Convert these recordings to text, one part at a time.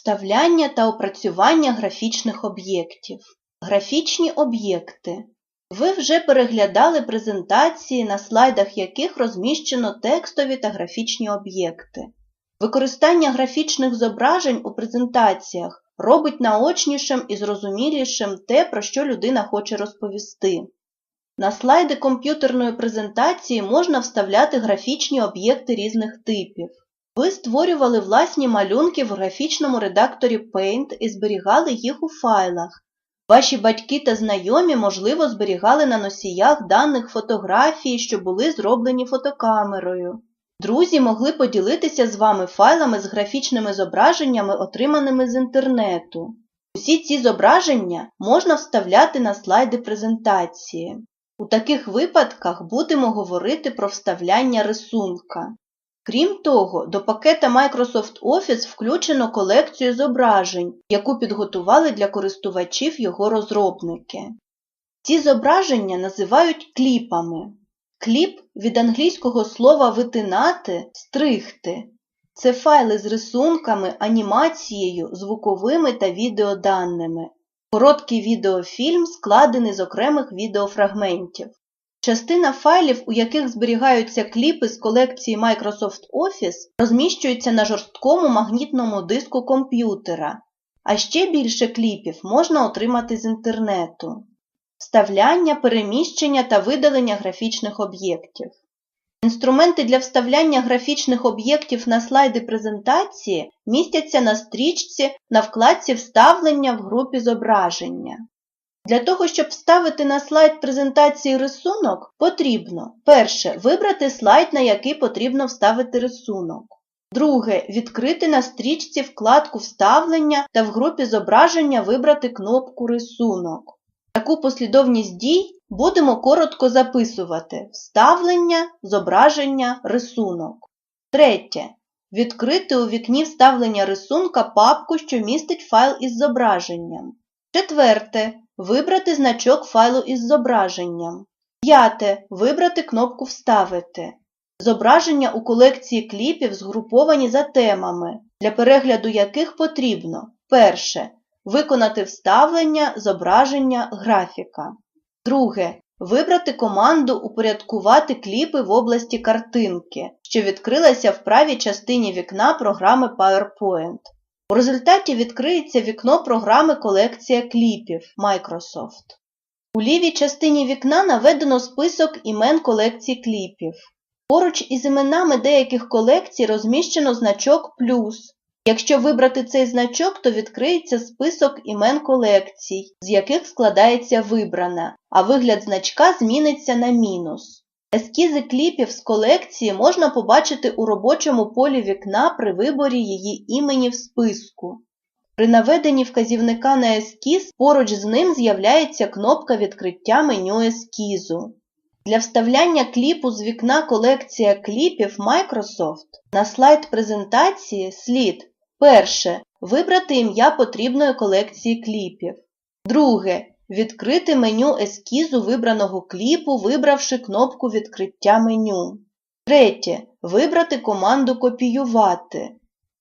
Вставляння та опрацювання графічних об'єктів. Графічні об'єкти. Ви вже переглядали презентації, на слайдах яких розміщено текстові та графічні об'єкти. Використання графічних зображень у презентаціях робить наочнішим і зрозумілішим те, про що людина хоче розповісти. На слайди комп'ютерної презентації можна вставляти графічні об'єкти різних типів. Ви створювали власні малюнки в графічному редакторі Paint і зберігали їх у файлах. Ваші батьки та знайомі, можливо, зберігали на носіях даних фотографії, що були зроблені фотокамерою. Друзі могли поділитися з вами файлами з графічними зображеннями, отриманими з інтернету. Усі ці зображення можна вставляти на слайди презентації. У таких випадках будемо говорити про вставляння рисунка. Крім того, до пакета Microsoft Office включено колекцію зображень, яку підготували для користувачів його розробники. Ці зображення називають кліпами. Кліп від англійського слова витинати стригти. Це файли з рисунками, анімацією, звуковими та відеоданими. Короткий відеофільм складений з окремих відеофрагментів. Частина файлів, у яких зберігаються кліпи з колекції Microsoft Office, розміщується на жорсткому магнітному диску комп'ютера, а ще більше кліпів можна отримати з інтернету. Вставляння, переміщення та видалення графічних об'єктів. Інструменти для вставляння графічних об'єктів на слайди презентації містяться на стрічці на вкладці Вставлення в групі зображення. Для того, щоб вставити на слайд презентації рисунок, потрібно перше вибрати слайд, на який потрібно вставити рисунок. Друге відкрити на стрічці вкладку Вставлення та в групі зображення вибрати кнопку Рисунок. Таку послідовність дій будемо коротко записувати Вставлення, зображення, рисунок. Третє. Відкрити у вікні вставлення рисунка папку, що містить файл із зображенням. Четверте. Вибрати значок файлу із зображенням. П'яте. Вибрати кнопку Вставити. Зображення у колекції кліпів згруповані за темами, для перегляду яких потрібно перше. Виконати вставлення, зображення, графіка. Друге. Вибрати команду Упорядкувати кліпи в області картинки, що відкрилася в правій частині вікна програми PowerPoint. У результаті відкриється вікно програми Колекція кліпів Microsoft. У лівій частині вікна наведено список імен колекцій кліпів. Поруч із іменами деяких колекцій розміщено значок плюс. Якщо вибрати цей значок, то відкриється список імен колекцій, з яких складається вибрана, а вигляд значка зміниться на мінус. Ескізи кліпів з колекції можна побачити у робочому полі вікна при виборі її імені в списку. При наведенні вказівника на ескіз поруч з ним з'являється кнопка відкриття меню ескізу. Для вставляння кліпу з вікна колекція кліпів Microsoft на слайд презентації слід перше. Вибрати ім'я потрібної колекції кліпів. Друге. Відкрити меню ескізу вибраного кліпу, вибравши кнопку відкриття меню. Третє. Вибрати команду Копіювати.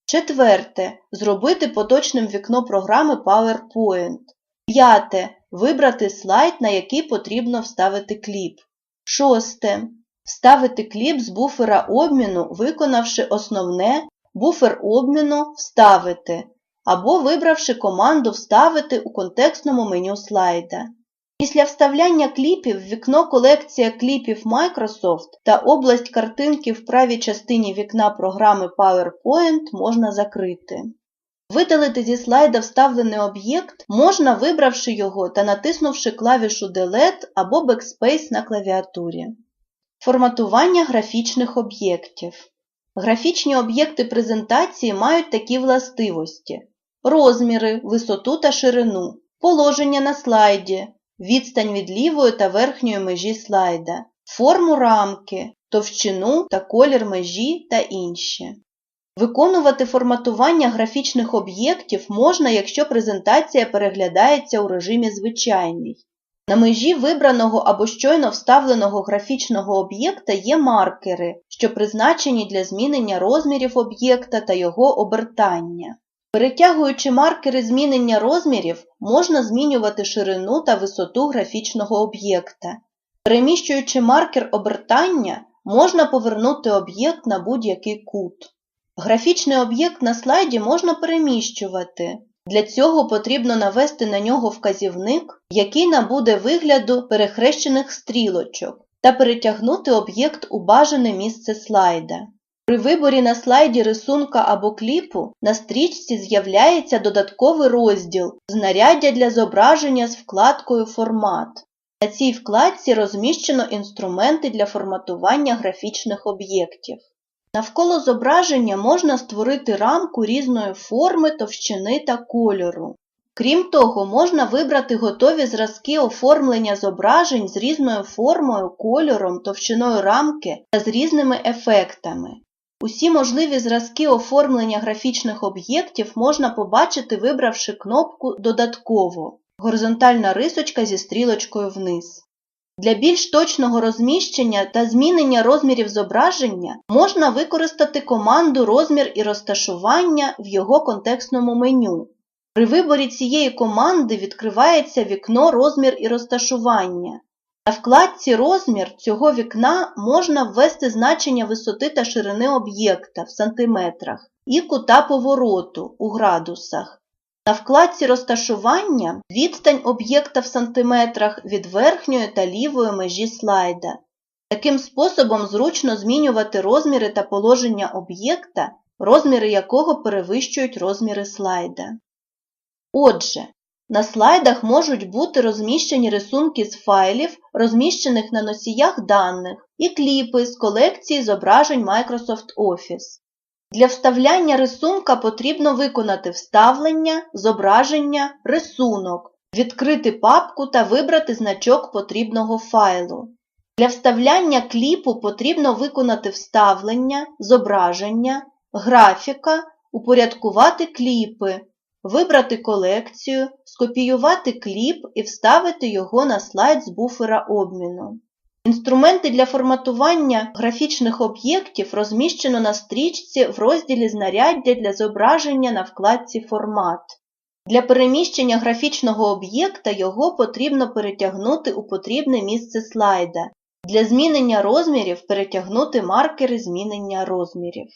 Четверте. Зробити поточним вікно програми PowerPoint. П'яте. Вибрати слайд, на який потрібно вставити кліп. Шосте. Вставити кліп з буфера обміну, виконавши основне буфер обміну Вставити або вибравши команду Вставити у контекстному меню слайда. Після вставляння кліпів в вікно Колекція кліпів Microsoft та область картинки в правій частині вікна програми PowerPoint можна закрити. Видалити зі слайда вставлений об'єкт можна, вибравши його та натиснувши клавішу Delete або Backspace на клавіатурі. Форматування графічних об'єктів. Графічні об'єкти презентації мають такі властивості: розміри, висоту та ширину, положення на слайді, відстань від лівої та верхньої межі слайда, форму рамки, товщину та колір межі та інші. Виконувати форматування графічних об'єктів можна, якщо презентація переглядається у режимі звичайний. На межі вибраного або щойно вставленого графічного об'єкта є маркери, що призначені для змінення розмірів об'єкта та його обертання. Перетягуючи маркери змінення розмірів, можна змінювати ширину та висоту графічного об'єкта. Переміщуючи маркер обертання, можна повернути об'єкт на будь-який кут. Графічний об'єкт на слайді можна переміщувати. Для цього потрібно навести на нього вказівник, який набуде вигляду перехрещених стрілочок, та перетягнути об'єкт у бажане місце слайда. При виборі на слайді рисунка або кліпу на стрічці з'являється додатковий розділ Знаряддя для зображення з вкладкою Формат. На цій вкладці розміщено інструменти для форматування графічних об'єктів. Навколо зображення можна створити рамку різної форми, товщини та кольору. Крім того, можна вибрати готові зразки оформлення зображень з різною формою, кольором, товщиною рамки та з різними ефектами. Усі можливі зразки оформлення графічних об'єктів можна побачити, вибравши кнопку Додатково горизонтальна рисочка зі стрілочкою вниз. Для більш точного розміщення та змінення розмірів зображення можна використати команду Розмір і розташування в його контекстному меню. При виборі цієї команди відкривається вікно Розмір і розташування. На вкладці Розмір цього вікна можна ввести значення висоти та ширини об'єкта в сантиметрах і кута повороту у градусах. На вкладці розташування відстань об'єкта в сантиметрах від верхньої та лівої межі слайда. Таким способом зручно змінювати розміри та положення об'єкта, розміри якого перевищують розміри слайда. Отже, на слайдах можуть бути розміщені рисунки з файлів, розміщених на носіях даних, і кліпи з колекції зображень Microsoft Office. Для вставляння рисунка потрібно виконати вставлення, зображення, рисунок, відкрити папку та вибрати значок потрібного файлу. Для вставляння кліпу потрібно виконати вставлення, зображення, графіка, упорядкувати кліпи, вибрати колекцію, скопіювати кліп і вставити його на слайд з буфера обміну. Інструменти для форматування графічних об'єктів розміщено на стрічці в розділі Знаряддя для зображення на вкладці Формат. Для переміщення графічного об'єкта його потрібно перетягнути у потрібне місце слайда. Для змінення розмірів перетягнути маркери змінення розмірів.